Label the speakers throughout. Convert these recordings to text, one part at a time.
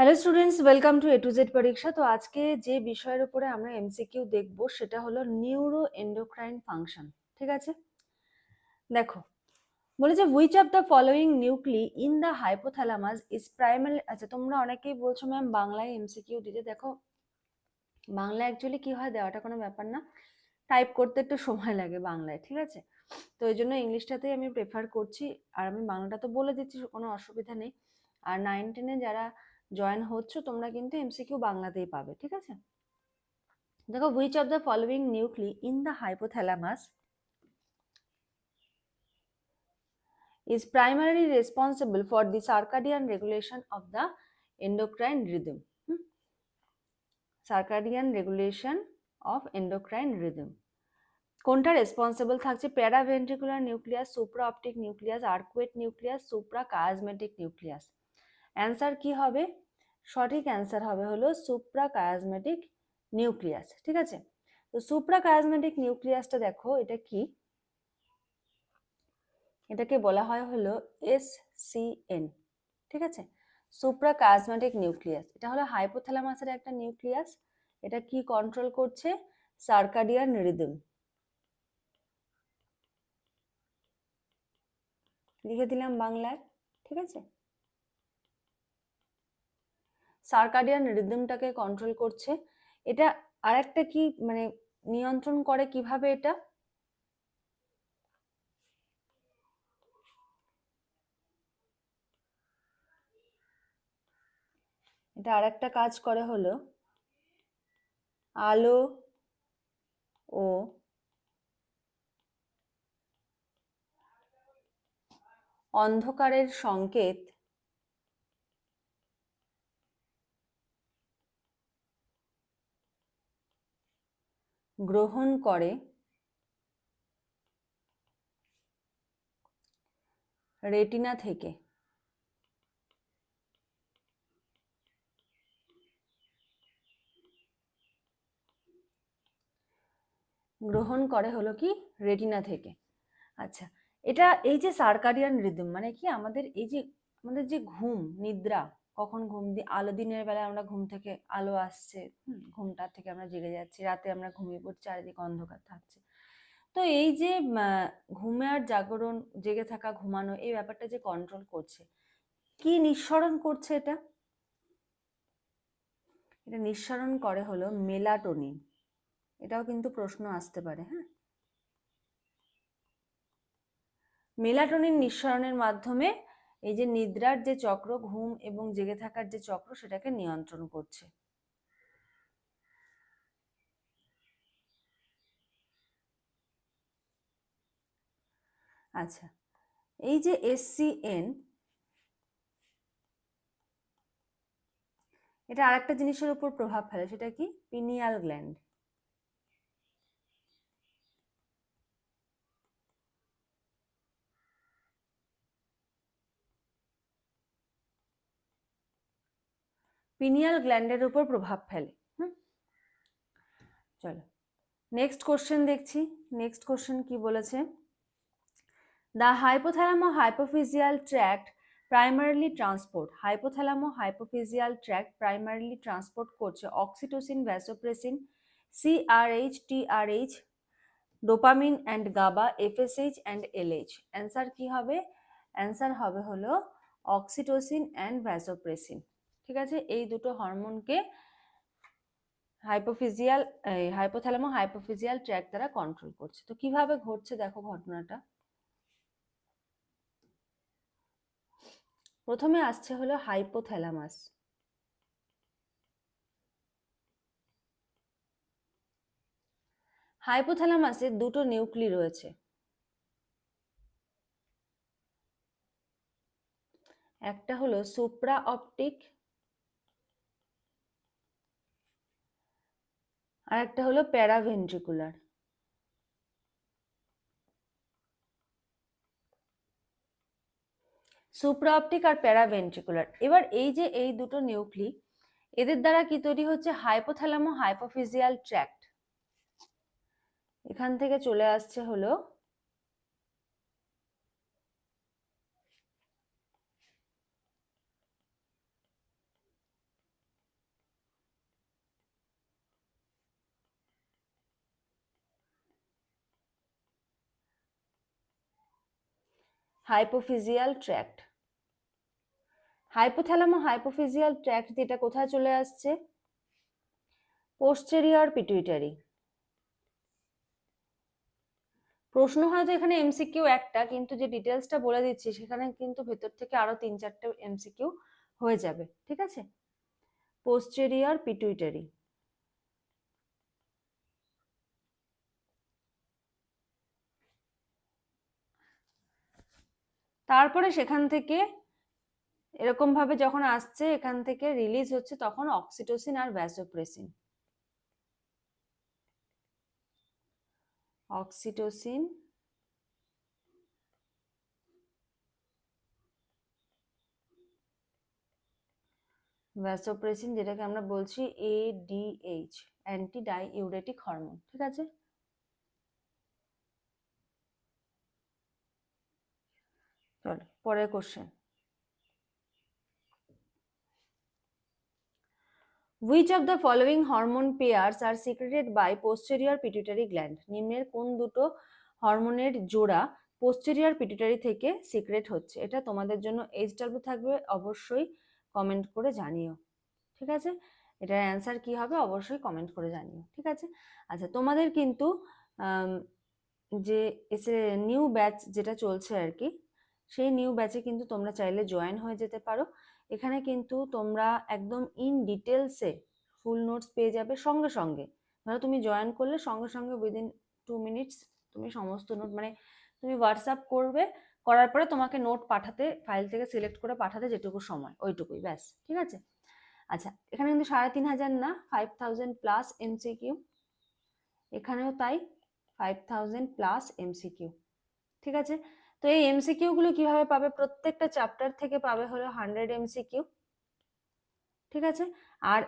Speaker 1: Hello students welcome to A to Z পরীক্ষা তো আজকে যে বিষয়ের উপরে আমরা এমসিকিউ দেখব, সেটা হলো নিউরো এন্ডোক্রাইন ফাংশন ঠিক আছে? দেখো বলেছে which of the following nuclei in the hypothalamus is primary আচ্ছা তোমরা অনেকেই বলছো ম্যাম বাংলায় এমসিকিউ দিতে। দেখো বাংলা অ্যাকচুয়ালি কি হয় দেওয়াটা কোনো ব্যাপার না। টাইপ করতে একটু সময় লাগে বাংলায়, ঠিক আছে? তো এই জন্য ইংলিশটাতেই আমি প্রেফার করছি। আর আমি বাংলাটা তো বলে দিচ্ছি, কোনো অসুবিধা নেই। আর নাইন টেনে যারা জয়েন হচ্ছ, তোমরা কিন্তু এমসিকিউ বাংলাতেই পাবে, ঠিক আছে দেখো which of the following nuclei in the hypothalamus primarily responsible for the circadian regulation of the endocrine rhythm. Hmm? Circadian regulation of endocrine rhythm. কোনটা রেসপন্সিবল থাকছে paraventricular nucleus supraoptic nucleus arcuate nucleus suprachiasmatic nucleus answer কি হবে? সঠিক answer হবে হলো supra কায়াজমেটিক nucleus ঠিক আছে? তো সুপ্রা কায়াজমেটিক নিউক্লিয়াসটা দেখো, এটা কি? এটাকে বলা হয় হলো এস সি এন ঠিক আছে? সুপ্রা কায়াজমেটিক নিউক্লিয়াস এটা হলো হাইপোথ্যালামাসের একটা নিউক্লিয়াস এটা কি কন্ট্রোল করছে? সার্কাডিয়ান রিদম লিখে দিলাম বাংলায়, ঠিক আছে? সার্কাডিয়ান রিদমটাকে কন্ট্রোল করছে। এটা আরেকটা কি মানে নিয়ন্ত্রণ করে কীভাবে এটা? এটা আরেকটা কাজ করে হলো, আলো ও অন্ধকারের সংকেত গ্রহণ করে রেটিনা থেকে। গ্রহণ করে হলো কি? রেটিনা থেকে। আচ্ছা এটা এই যে সার্কাডিয়ান রিদম মানে কি আমাদের এই যে, আমাদের যে ঘুম, নিদ্রা কখন ঘুম দি আলো দিনের বেলা আমরা ঘুম থেকে আলো আসছে ঘুমটা থেকে আমরা জেগে যাচ্ছি রাতে আমরা ঘুমিয়ে পড়ছি চারিদিকে অন্ধকার থাকছে। তো এই যে ঘুমে আর জাগরণ জেগে থাকা ঘুমানো এই ব্যাপারটা যে কন্ট্রোল করছে কি নিঃসরণ করছে এটা? এটা নিঃসরণ করে হলো মেলাটোনিন। এটাও কিন্তু প্রশ্ন আসতে পারে হ্যাঁ? মেলাটোনিন নিঃসরণের মাধ্যমে এই যে নিদ্রার যে চক্র, ঘুম এবং জেগে থাকার যে চক্র, সেটাকে নিয়ন্ত্রণ করছে। আচ্ছা এই যে এসসিএন এটা আরেকটা জিনিসের উপর প্রভাব ফেলে, সেটা কি? Pineal gland. পিনিয়াল গ্ল্যান্ডের উপর প্রভাব ফেলে। চলো। নেক্সট কোশ্চেন দেখছি। নেক্সট কোশ্চেন কি বলেছে? The hypothalamo hypophyseal tract primarily transport hypothalamo hypophyseal tract primarily transport করছে oxytocin vasopressin CRH TRH dopamine and GABA FSH and LH answer কি হবে? অ্যান্সার হবে হলো অক্সিটোসিন অ্যান্ড ভ্যাসোপ্রেসিন ঠিক আছে? এই দুটো হরমোনকে হাইপোফিজিয়াল হাইপোথ্যালামো হাইপোফিজিয়াল ট্র্যাক দ্বারা কন্ট্রোল করছে। তো কীভাবে ঘটছে দেখো ঘটনাটা। প্রথমে আসছে হলো হাইপোথ্যালামাস হাইপোথ্যালামাসে দুটো নিউক্লি রয়েছে। একটা হলো সুপ্রা অপটিক আর একটা হলো প্যারাভেন্ট্রিকুলার। সুপ্রাপটিক আর প্যারাভেন্ট্রিকুলার। এবার এই যে এই দুটো নিউক্লি এদের দ্বারা কি তৈরি হচ্ছে? Hypothalamo hypophyseal tract. এখান থেকে চলে আসছে হলো হাইপোফিজিয়াল ট্র্যাক্ট। হাইপোথ্যালামো হাইপোফিজিয়াল ট্র্যাক্ট এটা কোথায় চলে আসছে? পোস্টেরিয়র পিটুইটারি প্রশ্ন হয়তো এখানে এমসিকিউ একটা, কিন্তু যে ডিটেলসটা বলে দিচ্ছি, সেখানে কিন্তু ভেতর থেকে আরও তিন চারটে এমসিকিউ হয়ে যাবে, ঠিক আছে? পোস্টেরিয়র পিটুইটারি তারপরে সেখান থেকে এরকম ভাবে যখন আসছে, এখান থেকে রিলিজ হচ্ছে, তখন অক্সিটোসিন আর ভ্যাসোপ্রেসিন অক্সিটোসিন ভ্যাসোপ্রেসিন যেটাকে আমরা বলছি এডিএইচ অ্যান্টি ডাই ইউরেটিক হরমোন ঠিক আছে চলো পরের question Which of the following hormone pairs are secreted by posterior pituitary gland? নিম্নের কোন দুটো হরমোনের জোড়া পোস্টেরিয়ার পিটুইটারি থেকে সিক্রেট হচ্ছে? এটা তোমাদের জন্য এইচ ডাব্লিউ থাকবে, অবশ্যই কমেন্ট করে জানিও। ঠিক আছে? এটার অ্যান্সার কি হবে অবশ্যই কমেন্ট করে জানিও। ঠিক আছে? আচ্ছা তোমাদের কিন্তু যে, এসে নিউ ব্যাচ যেটা চলছে আর কি সেই নিউ ব্যাচে কিন্তু তোমরা চাইলে জয়েন হয়ে যেতে পারো। এখানে কিন্তু তোমরা একদম ইন ডিটেলসে ফুল নোটস পেয়ে যাবে সঙ্গে সঙ্গে। ধরো তুমি জয়েন করলে সঙ্গে সঙ্গে উইদিন টু মিনিটস তুমি সমস্ত নোট মানে তুমি হোয়াটসঅ্যাপ করবে, করার পরে তোমাকে নোট পাঠাতে ফাইল থেকে সিলেক্ট করে পাঠাতে যেটুকু সময়, ওইটুকুই, ব্যাস, ঠিক আছে? আচ্ছা এখানে কিন্তু সাড়ে তিন হাজার না ফাইভ থাউজেন্ড প্লাস এমসিকিউ এখানেও তাই ফাইভ থাউজেন্ড প্লাস এমসিকিউ ঠিক আছে? তো এই এমসিকিউ গুলো কীভাবে পাবে? প্রত্যেকটা চ্যাপ্টার থেকে পাবে হলো হান্ড্রেড এমসিকিউ ঠিক আছে? আর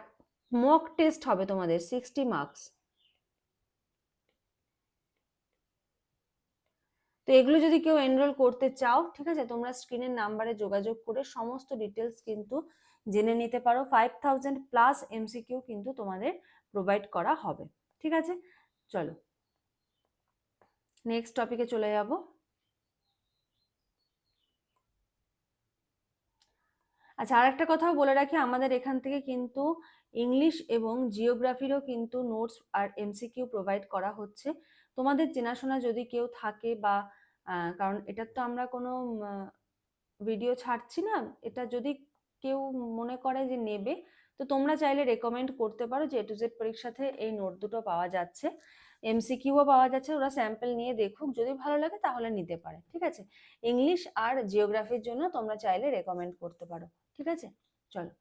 Speaker 1: মক টেস্ট হবে তোমাদের সিক্সটি মার্কস তো এগুলো যদি কেউ এনরোল করতে চাও, ঠিক আছে? তোমরা স্ক্রিনের নাম্বারে যোগাযোগ করে সমস্ত ডিটেলস কিন্তু জেনে নিতে পারো। ফাইভ থাউজেন্ড প্লাস এমসিকিউ কিন্তু তোমাদের প্রোভাইড করা হবে। ঠিক আছে? চলো নেক্সট টপিকে চলে যাব। আচ্ছা আর একটা কথাও বলে রাখি, আমাদের এখান থেকে কিন্তু ইংলিশ এবং জিওগ্রাফিরও কিন্তু নোটস আর এমসিকিউ প্রোভাইড করা হচ্ছে। তোমাদের চেনাশোনা যদি কেউ থাকে বা কারণ এটার তো আমরা কোনো ভিডিও ছাড়ছি না, এটা যদি কেউ মনে করে যে নেবে, তো তোমরা চাইলে রেকমেন্ড করতে পারো যে টু জেড পরীক্ষাতে এই নোট দুটো পাওয়া যাচ্ছে। এমসিকিউও পাওয়া যাচ্ছে, ওরা স্যাম্পল নিয়ে দেখুক, যদি ভালো লাগে তাহলে নিতে পারে, ঠিক আছে? ইংলিশ আর জিওগ্রাফির জন্য তোমরা চাইলে রেকমেন্ড করতে পারো। ঠিক আছে? চলো।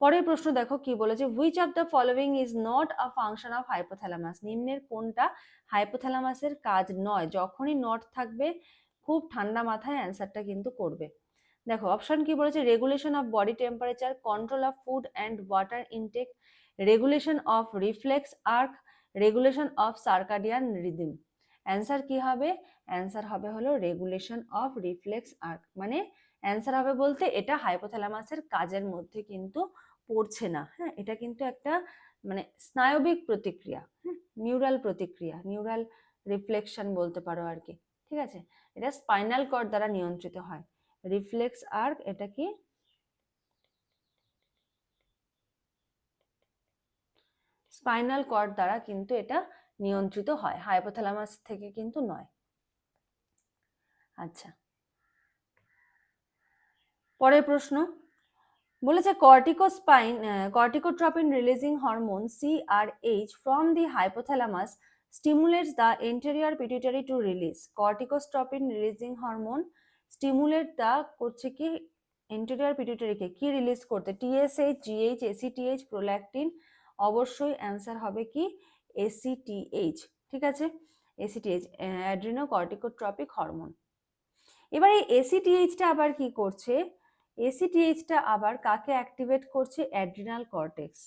Speaker 1: পরের প্রশ্ন দেখো কি বলেছে which of the following is not a function of hypothalamus নিম্নের কোনটা হাইপোথ্যালামাসের কাজ নয়, যখনই নট থাকবে, খুব ঠান্ডা মাথায় অ্যান্সারটা কিন্তু করবে। দেখো অপশন কি বলেছে regulation of body temperature control of food and water intake regulation of reflex arc regulation of circadian rhythm answer কি হবে? অ্যান্সার হবে হলো রেগুলেশন অফ রিফ্লেক্স আর্ক মানে অ্যান্সার হবে বলতে এটা হাইপোথ্যালামাসের কাজের মধ্যে কিন্তু পড়ছে না। হ্যাঁ এটা কিন্তু একটা মানে স্নায়বিক প্রতিক্রিয়া হ্যাঁ নিউরাল প্রতিক্রিয়া নিউরাল রিফ্লেকশন বলতে পারো আর কি, ঠিক আছে? এটা স্পাইনাল কর্ড দ্বারা নিয়ন্ত্রিত হয়। রিফ্লেক্স আর্ক এটা কি? স্পাইনাল কর্ড দ্বারা কিন্তু এটা নিয়ন্ত্রিত হয় হাইপোথ্যালামাস থেকে কিন্তু নয়। আচ্ছা। পরের প্রশ্ন, বলেছে cortico corticospine corticotropin releasing hormone CRH from the hypothalamus stimulates the anterior pituitary to release corticotropin releasing hormone stimulate the করছে কি এন্টেরিয়ার পিটুইটারিকে কি রিলিজ করতে? টিএসএইচ জিএইচ এসিটিএইচ প্রোল্যাকটিন অবশ্যই অ্যান্সার হবে কি? এসিটিএইচ ঠিক আছে? এসিটিএইচ অ্যাড্রিনো কর্টিকোট্রপিক হরমোন এবার এই এসিটিএইচটা আবার কি করছে? এসিটিএইচটা আবার কাকে অ্যাক্টিভেট করছে? অ্যাড্রিনাল কর্টেক্স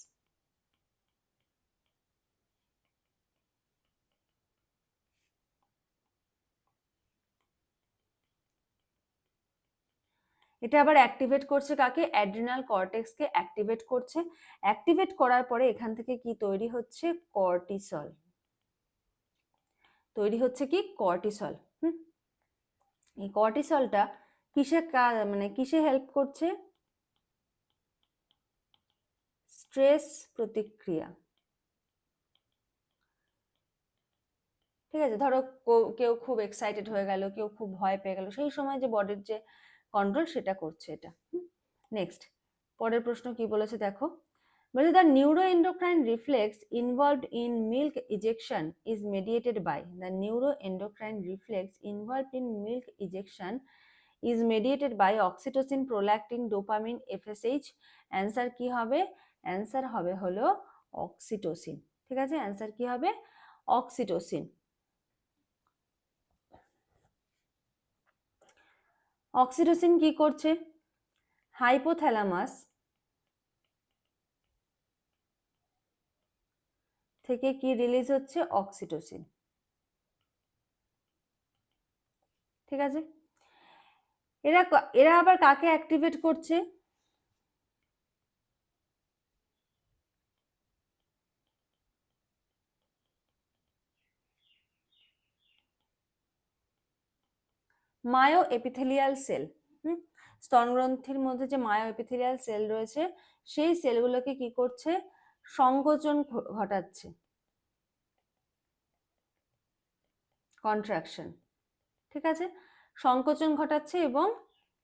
Speaker 1: এটা আবার অ্যাক্টিভেট করছে কাকে? অ্যাড্রিনাল কর্টেক্সকে অ্যাক্টিভেট করছে। অ্যাক্টিভেট করার পরে এখান থেকে কি তৈরি হচ্ছে? কর্টিসল তৈরি হচ্ছে কি? কর্টিসল হুম? এই কর্টিসলটা কিসে কা- মানে কিসে হেল্প করছে? স্ট্রেস প্রতিক্রিয়া। ঠিক আছে, ধরো কেউ খুব এক্সাইটেড হয়ে গেল, কেউ খুব ভয় পেয়ে গেল, সেই সময় যে বডির যে কন্ট্রোল সেটা করছে এটা। নেক্সট পরের প্রশ্ন কি বলেছে দেখো? বলছে the neuroendocrine reflex involved in milk ejection is mediated by the neuroendocrine reflex involved in milk ejection is mediated by oxytocin prolactin dopamine FSH answer কি হবে? অ্যান্সার হবে হলো অক্সিটোসিন ঠিক আছে? অ্যান্সার কি হবে? অক্সিটোসিন অক্সিটোসিন কি করছে? হাইপোথ্যালামাস থেকে কি রিলিজ হচ্ছে? অক্সিটোসিন ঠিক আছে? এরা এরা আবার কাকে অ্যাক্টিভেট করছে? মায়ো এপিথেলিয়াল সেল স্তনগ্রন্থির মধ্যে যে মায়ো এপিথেলিয়াল সেল রয়েছে, সেই সেলগুলোকে কি করছে? সংকোচন ঘটাচ্ছে। কন্ট্রাকশন, ঠিক আছে? সংকোচন ঘটাচ্ছে এবং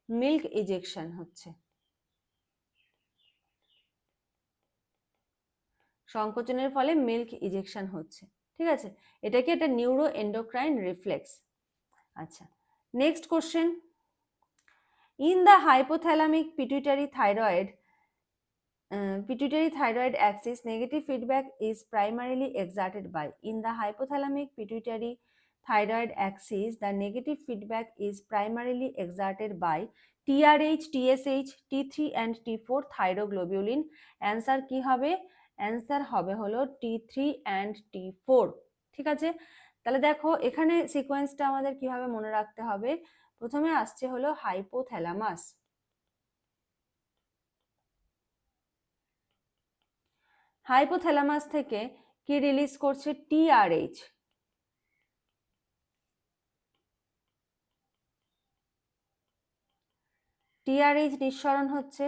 Speaker 1: মিল্ক ইজেকশন হচ্ছে। সংকোচনের ফলে মিল্ক ইজেকশন হচ্ছে, ঠিক আছে? এটা কি একটা নিউরো এন্ডোক্রাইন রিফ্লেক্স আচ্ছা next question in the hypothalamic pituitary thyroid pituitary thyroid axis negative feedback is primarily exerted by, in the hypothalamic pituitary thyroid axis the negative feedback is primarily exerted by TRH, TSH, T3 and T4 thyroglobulin. Answer কি হবে? Answer হবে হলো T3 and T4 ঠিক আছে? তাহলে দেখো এখানে সিকোয়েন্সটা আমাদের কীভাবে মনে রাখতে হবে? প্রথমে আসছে হলো হাইপোথ্যালামাস হাইপোথ্যালামাস থেকে কি রিলিজ করছে? টিআরএইচ টিআরএইচ নিঃসরণ হচ্ছে।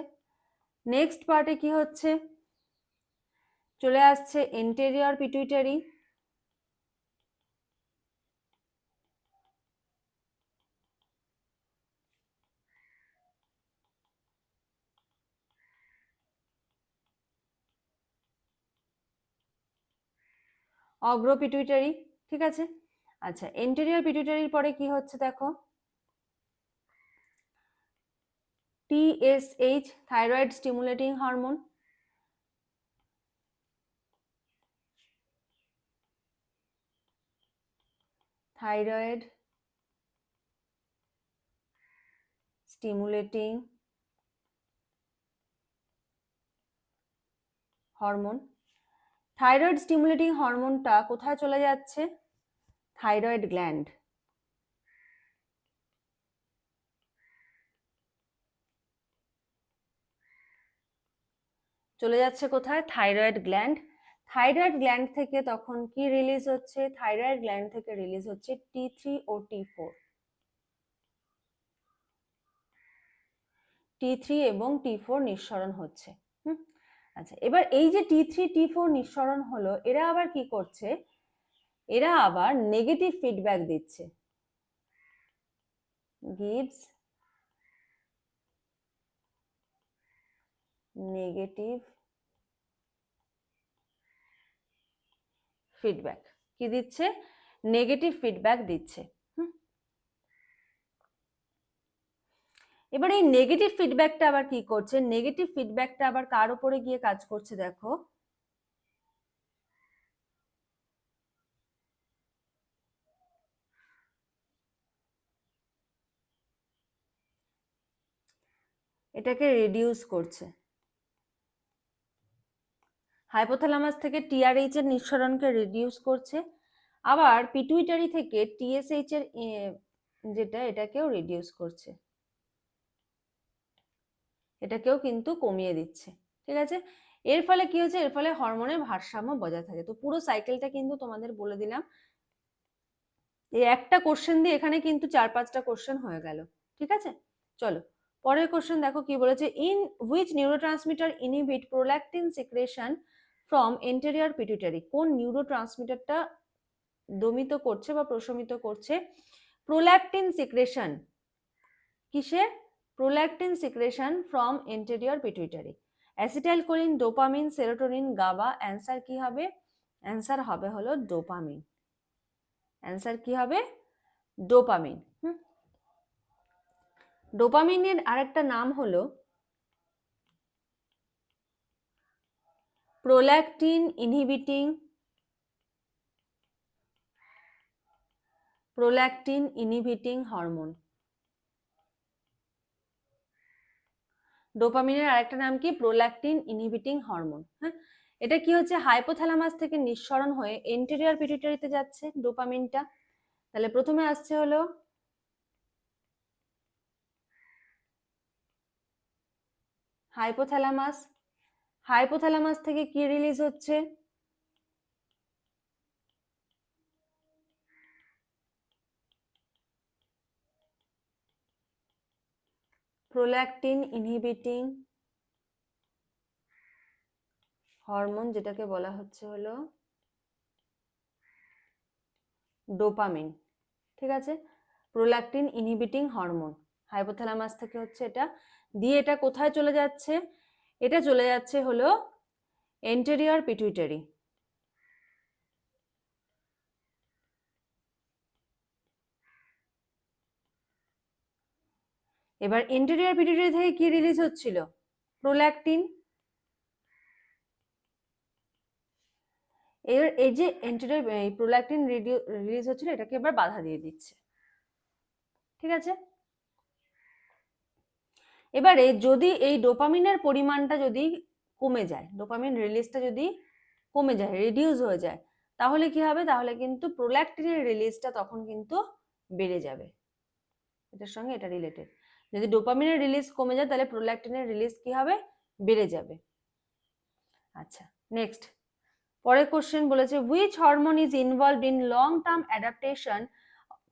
Speaker 1: নেক্সট পার্টে কি হচ্ছে? চলে আসছে এন্টেরিয়র পিটুইটারি অগ্র পিটুইটারি ঠিক আছে? আচ্ছা এন্টেরিয়র পিটুইটারির পরে কি হচ্ছে দেখো? TSH thyroid stimulating hormone thyroid stimulating hormone thyroid stimulating হরমোনটা কোথায় চলে যাচ্ছে? থাইরয়েড গ্ল্যান্ড চলে যাচ্ছে কোথায়? থাইরয়েড গ্ল্যান্ড থাইরয়েড গ্ল্যান্ড থেকে তখন কি রিলিজ হচ্ছে? থাইরয়েড গ্ল্যান্ড থেকে রিলিজ হচ্ছে টি থ্রি ও টি ফোর টি থ্রি এবং টি ফোর নিঃসরণ হচ্ছে। আচ্ছা এবার এই যে টি থ্রি টি ফোর নিঃসরণ হলো, এরা আবার কি করছে? এরা আবার নেগেটিভ ফিডব্যাক দিচ্ছে। গিভস নেগেটিভ ফিডব্যাক কি দিচ্ছে? নেগেটিভ ফিডব্যাক দিচ্ছে। এবার এই নেগেটিভ ফিডব্যাকটা আবার কি করছে? নেগেটিভ ফিডব্যাকটা আবার কার উপরে গিয়ে কাজ করছে দেখো? এটাকে রিডিউস করছে। হাইপোথ্যালামাস থেকে টিআরএইচ এর নিঃসরণকে রিডিউস করছে, আবার পিটুইটারি থেকে টিএসএইচ এর যেটা এটাকেও রিডিউস করছে। এটাকেও কিন্তু কমিয়ে দিচ্ছে, ঠিক আছে? এর ফলে কি হচ্ছে এর ফলে হরমোনের ভারসাম্য বজায় থাকে। তো পুরো সাইকেলটা কিন্তু তোমাদের বলে দিলাম। এই একটা কোশ্চেন দিয়ে এখানে কিন্তু চার পাঁচটা কোশ্চেন হয়ে গেল, ঠিক আছে? চলো, পরের কোশ্চেন দেখো কি বলেছে in which neurotransmitter inhibit prolactin secretion from anterior pituitary কোন নিউরো ট্রান্সমিটারটা দমিত করছে বা প্রশমিত করছে? প্রোল্যাকটিন সিক্রেশন কিসে? Prolactin secretion from anterior pituitary acetylcholine dopamine serotonin GABA answer কি হবে? অ্যান্সার হবে হলো ডোপামিন অ্যান্সার কি হবে? ডোপামিন ডোপামিনের আরেকটা নাম হলো prolactin inhibiting prolactin inhibiting hormone ডোপামিনের আরেকটা নাম কি? প্রোল্যাকটিন ইনহিবিটিং হরমোন হ্যাঁ? এটা কি হচ্ছে? হাইপোথ্যালামাস থেকে নিঃসরণ হয়ে এন্টেরিয়ার পিটুইটারিতে যাচ্ছে ডোপামিনটা তাহলে প্রথমে আসছে হলো হাইপোথ্যালামাস হাইপোথ্যালামাস থেকে কি রিলিজ হচ্ছে? প্রোল্যাকটিন ইনহিবিটিং হরমোন, যেটাকে বলা হচ্ছে হলো ডোপামিন। ঠিক আছে? Prolactin inhibiting hormone. হাইপোথ্যালামাস থেকে হচ্ছে এটা। দিয়ে এটা কোথায় চলে যাচ্ছে? এটা চলে যাচ্ছে হলো এন্টেরিয়র পিটুইটারি এবার এন্টেরিয়র পিটুইটারি থেকে কি রিলিজ হচ্ছিল? প্রোল্যাকটিন এর এই যে এন্টেরিয়র প্রোল্যাকটিন রিলিজ হচ্ছিল, এটাকে এবার বাধা দিয়ে দিচ্ছে। ঠিক আছে? এবারে যদি এই ডোপামিনের পরিমাণটা যদি কমে যায় ডোপামিন রিলিজটা যদি কমে যায় রিডিউস হয়ে যায়, তাহলে কি হবে? তাহলে কিন্তু প্রোল্যাকটিনের রিলিজটা তখন কিন্তু বেড়ে যাবে। এটার সঙ্গে এটা রিলেটেড যদি ডোপামিনের রিলিজ কমে যায়, তাহলে প্রোল্যাক্টিনের রিলিজ কি হবে? বেড়ে যাবে। আচ্ছা নেক্সট পরের কোশ্চেন বলেছে which hormone is involved in long term adaptation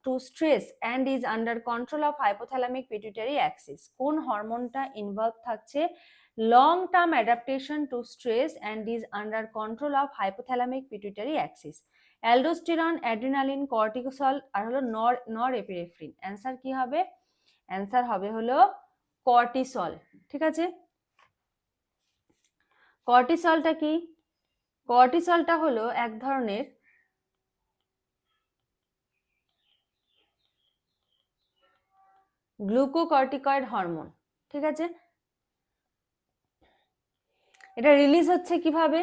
Speaker 1: to stress and is under control of hypothalamic pituitary axis কোন হরমোনটা ইনভলভ থাকছে? Long term adaptation to stress and is under control of hypothalamic pituitary axis aldosterone adrenaline cortisol আর হলো nor নর epinephrine answer কি হবে? Answer হবে হলো cortisol ঠিক আছে? কর্টিসলটা কি? কর্টিসলটা হলো এক ধরনের গ্লুকোকর্টিকয়েড হরমোন, ঠিক আছে? এটা রিলিজ হচ্ছে কীভাবে?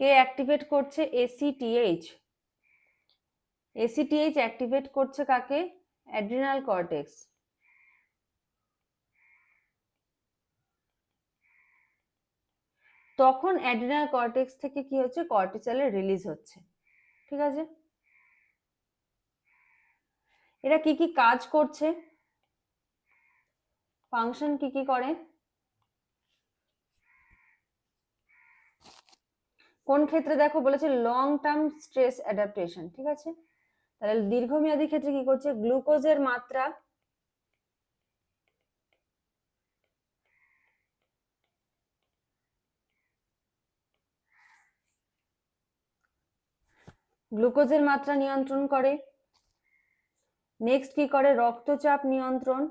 Speaker 1: কে অ্যাক্টিভেট করছে? এসিটিএইচ এসিটিএইচ অ্যাক্টিভেট করছে কাকে? অ্যাড্রিনাল কর্টেক্স তখন অ্যাড্রিনাল কর্টেক্স থেকে কি হচ্ছে? কর্টিসলের রিলিজ হচ্ছে, ঠিক আছে? এরা কি কি কাজ করছে? ফাংশন কি কি করে? কোন ক্ষেত্রে দেখো বলেছে লং টার্ম স্ট্রেস অ্যাডাপ্টেশন ঠিক আছে? তাহলে দীর্ঘমেয়াদী ক্ষেত্রে কি করছে? গ্লুকোজের মাত্রা গ্লুকোজের মাত্রা নিয়ন্ত্রণ করে। নেক্সট কি করে? রক্তচাপ নিয়ন্ত্রণ।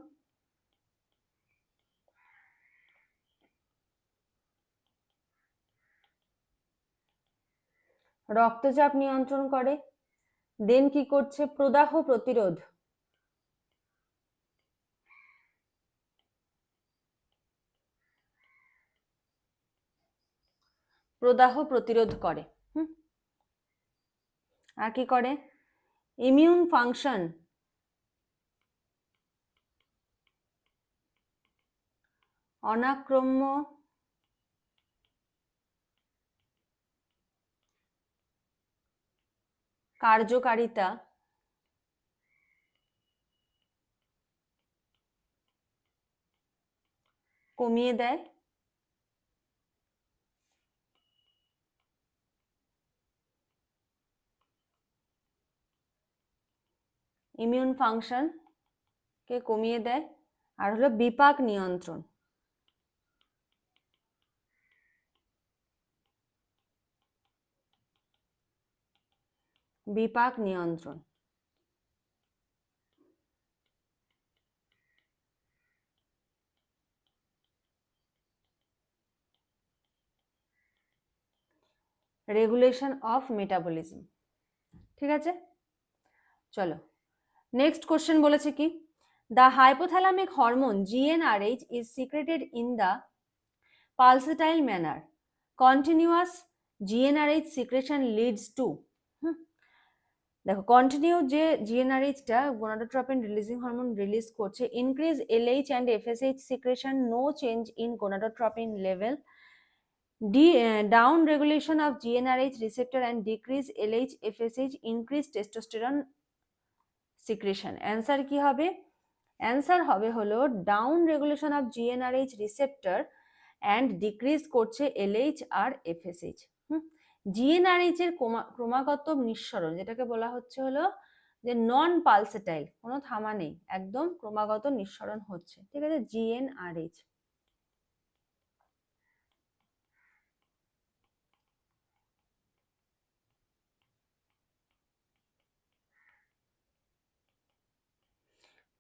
Speaker 1: রক্তচাপ নিয়ন্ত্রণ করে। দেন কি করছে? প্রদাহ প্রতিরোধ। প্রদাহ প্রতিরোধ করে। আর কি করে? ইমিউন ফাংশন অনাক্রম্য কার্যকারিতা কমিয়ে দেয়। ইমিউন ফাংশন কে কমিয়ে দেয়। আর হলো বিপাক নিয়ন্ত্রণ। বিপাক নিয়ন্ত্রণ। Regulation of metabolism. ঠিক আছে? চলো। নেক্সট কোশ্চেন বলেছে কি? The hypothalamic hormone GnRH is secreted in the pulsatile manner. Continuous GnRH secretion leads to দেখো কন্টিনিউ যে জিএনআরএইচটা গোনাডোট্রপিন রিলিজিং হরমোন রিলিজ করছে increase LH and FSH secretion no change in gonadotropin level D down regulation of GnRH receptor and decrease LH FSH increase testosterone secretion answer কি হবে? Answer হবে হলো down regulation of GnRH receptor and decrease করছে LH আর FSH GnRH এর ক্রমাগত নিঃসরণ, যেটাকে বলা হচ্ছে হলো যে নন পালসেটাইল কোনো থামা নেই, একদম ক্রমাগত নিঃসরণ হচ্ছে, ঠিক আছে? জিএনআরএইচ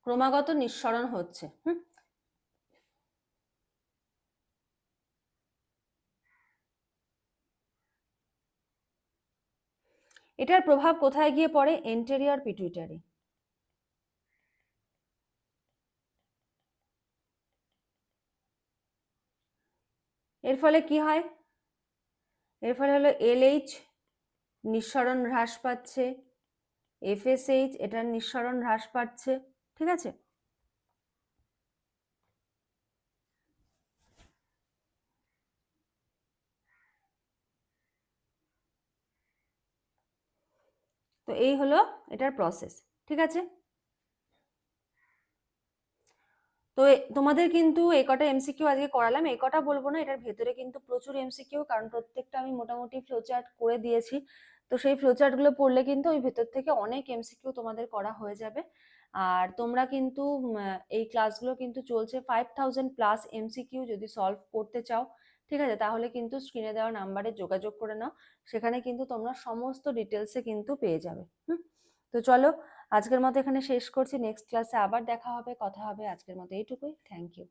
Speaker 1: ক্রমাগত নিঃসরণ হচ্ছে, হুম? এটার প্রভাব কোথায় গিয়ে পড়ে? এন্টেরিয়র পিটুইটারি এর ফলে কি হয়? এর ফলে হলো এলএইচ নিঃসরণ হ্রাস পাচ্ছে এফএসএইচ এটার নিঃসরণ হ্রাস পাচ্ছে, ঠিক আছে? তো এই হলো এটার প্রসেস ঠিক আছে? তো তোমাদের কিন্তু এ কটা এমসিকিউ আজকে করালাম, এ কটা বলব না, এটার ভেতরে কিন্তু প্রচুর এমসিকিউ কারণ প্রত্যেকটা আমি মোটামুটি ফ্লোচার্ট করে দিয়েছি। তো সেই ফ্লোচার্টগুলো পড়লে কিন্তু ওই ভেতর থেকে অনেক এমসিকিউ তোমাদের করা হয়ে যাবে। আর তোমরা কিন্তু এই ক্লাসগুলো কিন্তু চলছে ফাইভ থাউজেন্ড প্লাস এমসিকিউ যদি সলভ করতে চাও ঠিক আছে? তাহলে কিন্তু স্ক্রিনে দেওয়া নাম্বারে যোগাযোগ করে নাও। সেখানে কিন্তু তোমরা সমস্ত ডিটেলসে কিন্তু পেয়ে যাবে। হুম? তো চলো, আজকের মতো এখানে শেষ করছি। নেক্সট ক্লাসে আবার দেখা হবে, কথা হবে। আজকের মতো এইটুকুই। Thank you